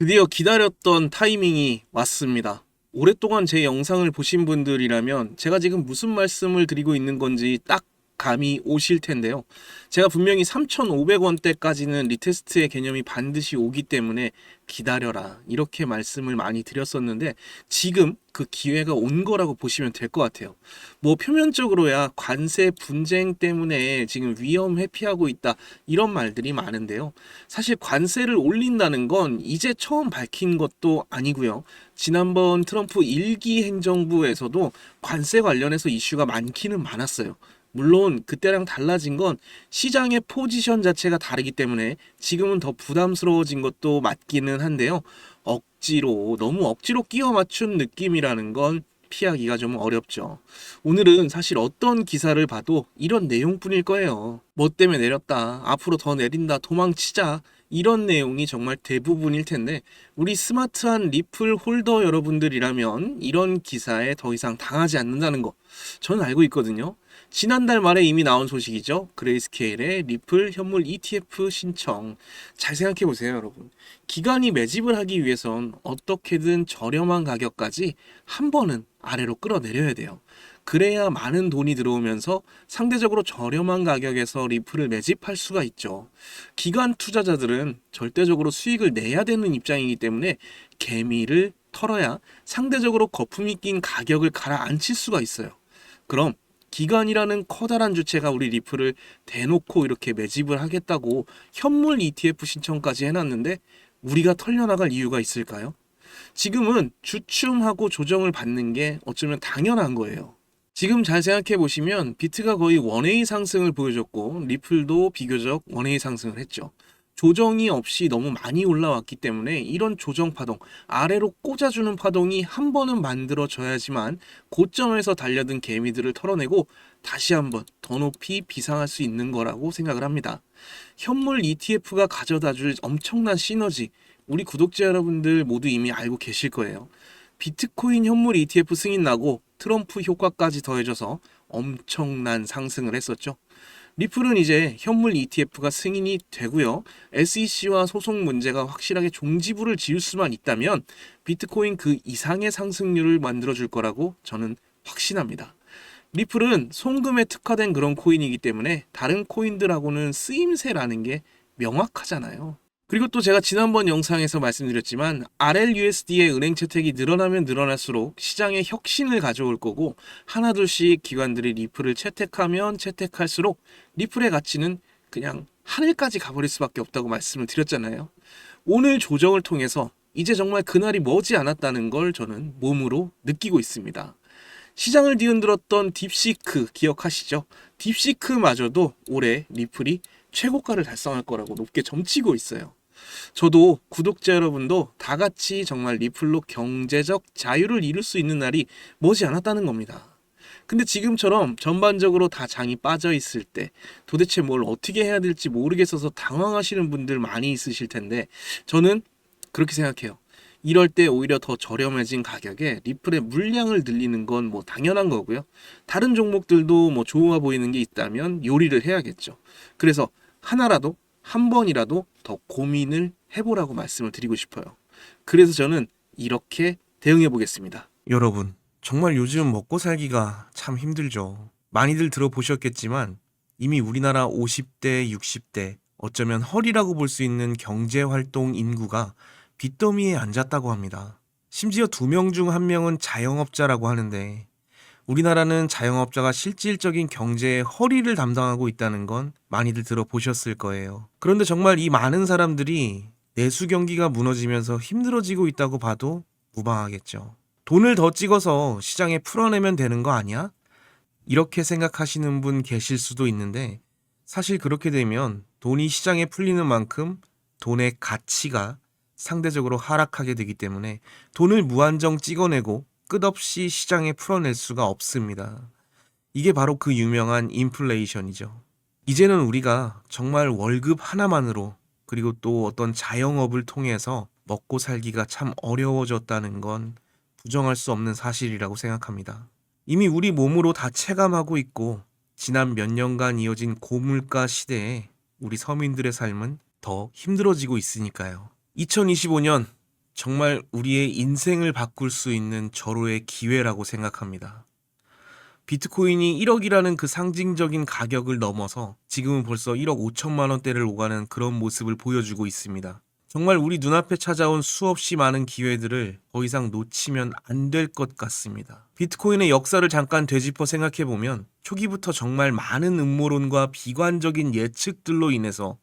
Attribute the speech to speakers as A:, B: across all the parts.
A: 드디어 기다렸던 타이밍이 왔습니다. 오랫동안 제 영상을 보신 분들이라면 제가 지금 무슨 말씀을 드리고 있는 건지 딱 감이 오실 텐데요. 제가 분명히 3,500원대까지는 리테스트의 개념이 반드시 오기 때문에 기다려라. 이렇게 말씀을 많이 드렸었는데 지금 그 기회가 온 거라고 보시면 될 것 같아요. 뭐 표면적으로야 관세 분쟁 때문에 지금 위험 회피하고 있다. 이런 말들이 많은데요. 사실 관세를 올린다는 건 이제 처음 밝힌 것도 아니고요. 지난번 트럼프 일기 행정부에서도 관세 관련해서 이슈가 많기는 많았어요. 물론 그때랑 달라진 건 시장의 포지션 자체가 다르기 때문에 지금은 더 부담스러워진 것도 맞기는 한데요. 억지로 너무 억지로 끼워 맞춘 느낌이라는 건 피하기가 좀 어렵죠. 오늘은 사실 어떤 기사를 봐도 이런 내용뿐일 거예요. 뭐 때문에 내렸다. 앞으로 더 내린다. 도망치자. 이런 내용이 정말 대부분일 텐데 우리 스마트한 리플 홀더 여러분들이라면 이런 기사에 더 이상 당하지 않는다는 거 저는 알고 있거든요. 지난달 말에 이미 나온 소식이죠. 그레이스케일의 리플 현물 ETF 신청. 잘 생각해 보세요, 여러분. 기관이 매집을 하기 위해선 어떻게든 저렴한 가격까지 한 번은 아래로 끌어내려야 돼요. 그래야 많은 돈이 들어오면서 상대적으로 저렴한 가격에서 리플을 매집할 수가 있죠. 기관 투자자들은 절대적으로 수익을 내야 되는 입장이기 때문에 개미를 털어야 상대적으로 거품이 낀 가격을 가라앉힐 수가 있어요. 그럼 기관이라는 커다란 주체가 우리 리플을 대놓고 이렇게 매집을 하겠다고 현물 ETF 신청까지 해놨는데 우리가 털려나갈 이유가 있을까요? 지금은 주춤하고 조정을 받는 게 어쩌면 당연한 거예요. 지금 잘 생각해 보시면 비트가 거의 원웨이 상승을 보여줬고 리플도 비교적 원웨이 상승을 했죠. 조정이 없이 너무 많이 올라왔기 때문에 이런 조정 파동, 아래로 꽂아주는 파동이 한 번은 만들어져야지만 고점에서 달려든 개미들을 털어내고 다시 한번 더 높이 비상할 수 있는 거라고 생각을 합니다. 현물 ETF가 가져다 줄 엄청난 시너지, 우리 구독자 여러분들 모두 이미 알고 계실 거예요. 비트코인 현물 ETF 승인 나고 트럼프 효과까지 더해져서 엄청난 상승을 했었죠. 리플은 이제 현물 ETF가 승인이 되고요. SEC와 소송 문제가 확실하게 종지부를 지을 수만 있다면 비트코인 그 이상의 상승률을 만들어줄 거라고 저는 확신합니다. 리플은 송금에 특화된 그런 코인이기 때문에 다른 코인들하고는 쓰임새라는 게 명확하잖아요. 그리고 또 제가 지난번 영상에서 말씀드렸지만 RLUSD의 은행 채택이 늘어나면 늘어날수록 시장에 혁신을 가져올 거고 하나둘씩 기관들이 리플을 채택하면 채택할수록 리플의 가치는 그냥 하늘까지 가버릴 수밖에 없다고 말씀을 드렸잖아요. 오늘 조정을 통해서 이제 정말 그날이 머지 않았다는 걸 저는 몸으로 느끼고 있습니다. 시장을 뒤흔들었던 딥시크 기억하시죠? 딥시크마저도 올해 리플이 최고가를 달성할 거라고 높게 점치고 있어요. 저도 구독자 여러분도 다 같이 정말 리플로 경제적 자유를 이룰 수 있는 날이 머지 않았다는 겁니다. 근데 지금처럼 전반적으로 다 장이 빠져 있을 때 도대체 뭘 어떻게 해야 될지 모르겠어서 당황하시는 분들 많이 있으실 텐데 저는 그렇게 생각해요. 이럴 때 오히려 더 저렴해진 가격에 리플의 물량을 늘리는 건 뭐 당연한 거고요. 다른 종목들도 뭐 좋아 보이는 게 있다면 요리를 해야겠죠. 그래서 하나라도 한 번이라도 더 고민을 해보라고 말씀을 드리고 싶어요. 그래서 저는 이렇게 대응해 보겠습니다.
B: 여러분, 정말 요즘 먹고 살기가 참 힘들죠. 많이들 들어보셨겠지만 이미 우리나라 50대, 60대, 어쩌면 허리라고 볼 수 있는 경제 활동 인구가 빚더미에 앉았다고 합니다. 심지어 두 명 중 한 명은 자영업자라고 하는데 우리나라는 자영업자가 실질적인 경제의 허리를 담당하고 있다는 건 많이들 들어보셨을 거예요. 그런데 정말 이 많은 사람들이 내수 경기가 무너지면서 힘들어지고 있다고 봐도 무방하겠죠. 돈을 더 찍어서 시장에 풀어내면 되는 거 아니야? 이렇게 생각하시는 분 계실 수도 있는데 사실 그렇게 되면 돈이 시장에 풀리는 만큼 돈의 가치가 상대적으로 하락하게 되기 때문에 돈을 무한정 찍어내고 끝없이 시장에 풀어낼 수가 없습니다. 이게 바로 그 유명한 인플레이션이죠. 이제는 우리가 정말 월급 하나만으로 그리고 또 어떤 자영업을 통해서 먹고 살기가 참 어려워졌다는 건 부정할 수 없는 사실이라고 생각합니다. 이미 우리 몸으로 다 체감하고 있고 지난 몇 년간 이어진 고물가 시대에 우리 서민들의 삶은 더 힘들어지고 있으니까요. 2025년 정말 우리의 인생을 바꿀 수 있는 절호의 기회라고 생각합니다. 비트코인이 1억이라는 그 상징적인 가격을 넘어서 지금은 벌써 1억 5천만 원대를 오가는 그런 모습을 보여주고 있습니다. 정말 우리 눈앞에 찾아온 수없이 많은 기회들을 더 이상 놓치면 안 될 것 같습니다. 비트코인의 역사를 잠깐 되짚어 생각해 보면 초기부터 정말 많은 음모론과 비관적인 예측들로 인해서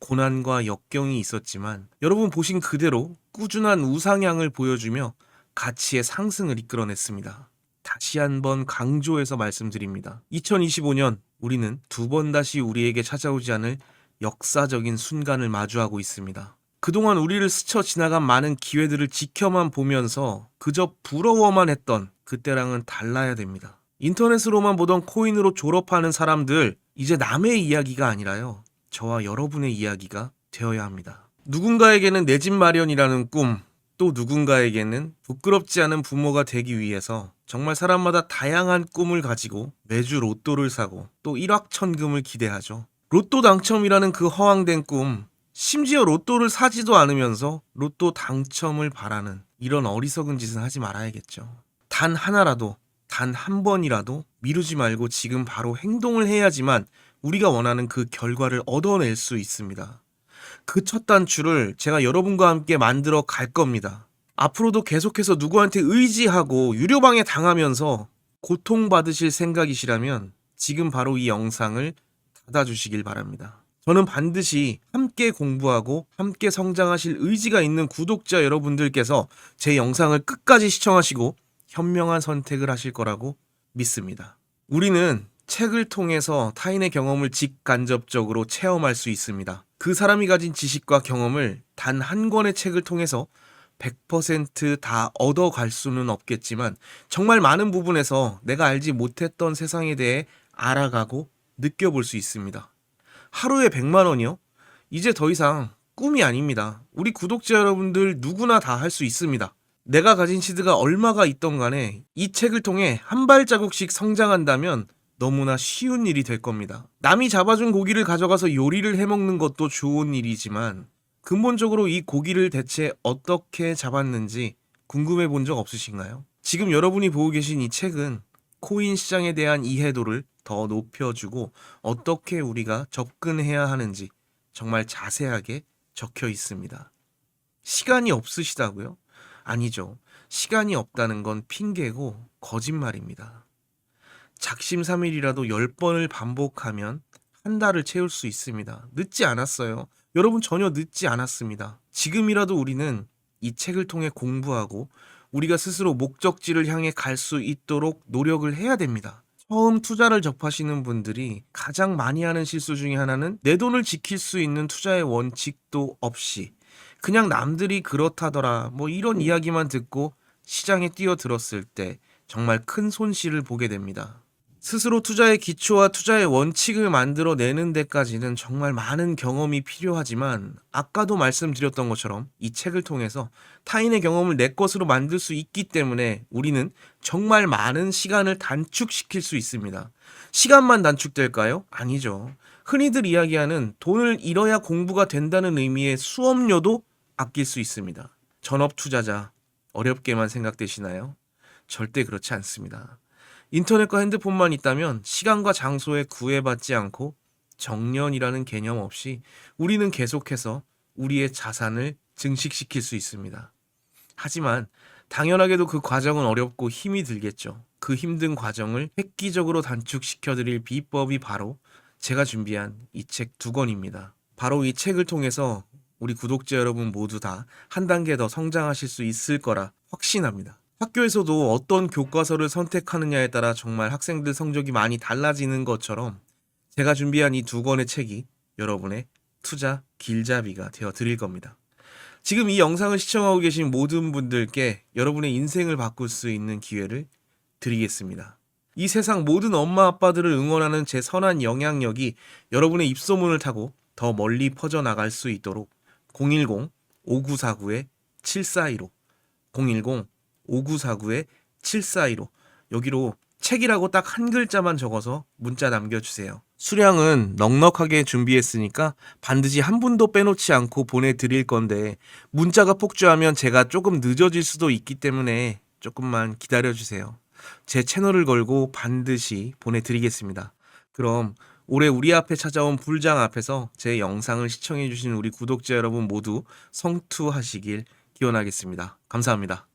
B: 고난과 역경이 있었지만 여러분 보신 그대로 꾸준한 우상향을 보여주며 가치의 상승을 이끌어냈습니다. 다시 한번 강조해서 말씀드립니다. 2025년 우리는 두 번 다시 우리에게 찾아오지 않을 역사적인 순간을 마주하고 있습니다. 그동안 우리를 스쳐 지나간 많은 기회들을 지켜만 보면서 그저 부러워만 했던 그때랑은 달라야 됩니다. 인터넷으로만 보던 코인으로 졸업하는 사람들, 이제 남의 이야기가 아니라요. 저와 여러분의 이야기가 되어야 합니다. 누군가에게는 내 집 마련이라는 꿈, 또 누군가에게는 부끄럽지 않은 부모가 되기 위해서 정말 사람마다 다양한 꿈을 가지고 매주 로또를 사고 또 일확천금을 기대하죠. 로또 당첨이라는 그 허황된 꿈, 심지어 로또를 사지도 않으면서 로또 당첨을 바라는 이런 어리석은 짓은 하지 말아야겠죠. 단 하나라도, 단 한 번이라도 미루지 말고 지금 바로 행동을 해야지만 우리가 원하는 그 결과를 얻어낼 수 있습니다. 그 첫 단추를 제가 여러분과 함께 만들어 갈 겁니다. 앞으로도 계속해서 누구한테 의지하고 유료방에 당하면서 고통받으실 생각이시라면 지금 바로 이 영상을 닫아주시길 바랍니다. 저는 반드시 함께 공부하고 함께 성장하실 의지가 있는 구독자 여러분들께서 제 영상을 끝까지 시청하시고 현명한 선택을 하실 거라고 믿습니다. 우리는 책을 통해서 타인의 경험을 직간접적으로 체험할 수 있습니다. 그 사람이 가진 지식과 경험을 단 한 권의 책을 통해서 100%다 얻어갈 수는 없겠지만 정말 많은 부분에서 내가 알지 못했던 세상에 대해 알아가고 느껴볼 수 있습니다. 하루에 100만 원이요? 이제 더 이상 꿈이 아닙니다. 우리 구독자 여러분들 누구나 다 할 수 있습니다. 내가 가진 시드가 얼마가 있던 간에 이 책을 통해 한 발자국씩 성장한다면 너무나 쉬운 일이 될 겁니다. 남이 잡아준 고기를 가져가서 요리를 해 먹는 것도 좋은 일이지만 근본적으로 이 고기를 대체 어떻게 잡았는지 궁금해 본 적 없으신가요? 지금 여러분이 보고 계신 이 책은 코인 시장에 대한 이해도를 더 높여주고 어떻게 우리가 접근해야 하는지 정말 자세하게 적혀 있습니다. 시간이 없으시다고요? 아니죠. 시간이 없다는 건 핑계고 거짓말입니다. 작심 삼일이라도 10번을 반복하면 한 달을 채울 수 있습니다. 늦지 않았어요. 여러분 전혀 늦지 않았습니다. 지금이라도 우리는 이 책을 통해 공부하고 우리가 스스로 목적지를 향해 갈 수 있도록 노력을 해야 됩니다. 처음 투자를 접하시는 분들이 가장 많이 하는 실수 중에 하나는 내 돈을 지킬 수 있는 투자의 원칙도 없이 그냥 남들이 그렇다더라 뭐 이런 이야기만 듣고 시장에 뛰어들었을 때 정말 큰 손실을 보게 됩니다. 스스로 투자의 기초와 투자의 원칙을 만들어 내는 데까지는 정말 많은 경험이 필요하지만 아까도 말씀드렸던 것처럼 이 책을 통해서 타인의 경험을 내 것으로 만들 수 있기 때문에 우리는 정말 많은 시간을 단축시킬 수 있습니다. 시간만 단축될까요? 아니죠. 흔히들 이야기하는 돈을 잃어야 공부가 된다는 의미의 수업료도 아낄 수 있습니다. 전업 투자자 어렵게만 생각되시나요? 절대 그렇지 않습니다. 인터넷과 핸드폰만 있다면 시간과 장소에 구애받지 않고 정년이라는 개념 없이 우리는 계속해서 우리의 자산을 증식시킬 수 있습니다. 하지만 당연하게도 그 과정은 어렵고 힘이 들겠죠. 그 힘든 과정을 획기적으로 단축시켜 드릴 비법이 바로 제가 준비한 이 책 두 권입니다. 바로 이 책을 통해서 우리 구독자 여러분 모두 다 한 단계 더 성장하실 수 있을 거라 확신합니다. 학교에서도 어떤 교과서를 선택하느냐에 따라 정말 학생들 성적이 많이 달라지는 것처럼 제가 준비한 이 두 권의 책이 여러분의 투자 길잡이가 되어 드릴 겁니다. 지금 이 영상을 시청하고 계신 모든 분들께 여러분의 인생을 바꿀 수 있는 기회를 드리겠습니다. 이 세상 모든 엄마 아빠들을 응원하는 제 선한 영향력이 여러분의 입소문을 타고 더 멀리 퍼져나갈 수 있도록 010-5949-7415 010 5949-7415 여기로 책이라고 딱 한 글자만 적어서 문자 남겨주세요. 수량은 넉넉하게 준비했으니까 반드시 한 분도 빼놓지 않고 보내드릴 건데 문자가 폭주하면 제가 조금 늦어질 수도 있기 때문에 조금만 기다려주세요. 제 채널을 걸고 반드시 보내드리겠습니다. 그럼 올해 우리 앞에 찾아온 불장 앞에서 제 영상을 시청해주신 우리 구독자 여러분 모두 성투하시길 기원하겠습니다. 감사합니다.